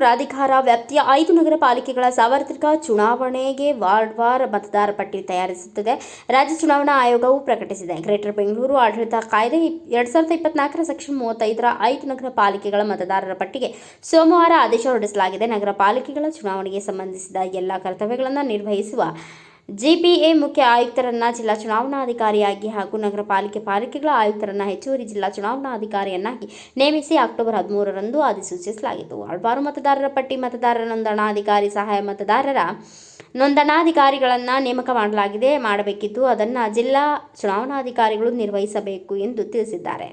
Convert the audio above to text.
ಪ್ರಾಧಿಕಾರ ವ್ಯಾಪ್ತಿಯ ಐದು ನಗರ ಪಾಲಿಕೆಗಳ ಸಾರ್ವತ್ರಿಕ ಚುನಾವಣೆಗೆ ವಾರ್ಡ್ವಾರ್ ಮತದಾರ ಪಟ್ಟಿ ತಯಾರಿಸುತ್ತದೆ. ರಾಜ್ಯ ಚುನಾವಣಾ ಆಯೋಗವು ಪ್ರಕಟಿಸಿದೆ. ಗ್ರೇಟರ್ ಬೆಂಗಳೂರು ಆಡಳಿತ ಕಾಯ್ದೆ ಎರಡ್ ಸಾವಿರದ ಇಪ್ಪತ್ನಾಲ್ಕರ ಸೆಕ್ಷನ್ ಮೂವತ್ತೈದರ ಐದು ನಗರ ಪಾಲಿಕೆಗಳ ಮತದಾರರ ಪಟ್ಟಿಗೆ ಸೋಮವಾರ ಆದೇಶ ಹೊರಡಿಸಲಾಗಿದೆ. ನಗರ ಪಾಲಿಕೆಗಳ ಚುನಾವಣೆಗೆ ಸಂಬಂಧಿಸಿದ ಎಲ್ಲ ಕರ್ತವ್ಯಗಳನ್ನು ನಿರ್ವಹಿಸುವ ಜಿಪಿಎ ಮುಖ್ಯ ಆಯುಕ್ತರನ್ನ ಜಿಲ್ಲಾ ಚುನಾವಣಾಧಿಕಾರಿಯಾಗಿ ಹಾಗೂ ನಗರ ಪಾಲಿಕೆ ಪಾಲಿಕೆಗಳ ಆಯುಕ್ತರನ್ನ ಹೆಚ್ಚುವರಿ ಜಿಲ್ಲಾ ಚುನಾವಣಾಧಿಕಾರಿಯನ್ನಾಗಿ ನೇಮಿಸಿ ಅಕ್ಟೋಬರ್ ಹದಿಮೂರರಂದು ಅಧಿಸೂಚಿಸಲಾಗಿತ್ತು ಆಳ್ವಾರು ಮತದಾರರ ಪಟ್ಟಿ ಮತದಾರರ ನೋಂದಣಾಧಿಕಾರಿ ಸಹಾಯ ಮತದಾರರ ನೋಂದಣಾಧಿಕಾರಿಗಳನ್ನು ನೇಮಕ ಮಾಡಲಾಗಿದೆ ಮಾಡಬೇಕಿದ್ದು ಅದನ್ನು ಜಿಲ್ಲಾ ಚುನಾವಣಾಧಿಕಾರಿಗಳು ನಿರ್ವಹಿಸಬೇಕು ಎಂದು ತಿಳಿಸಿದ್ದಾರೆ.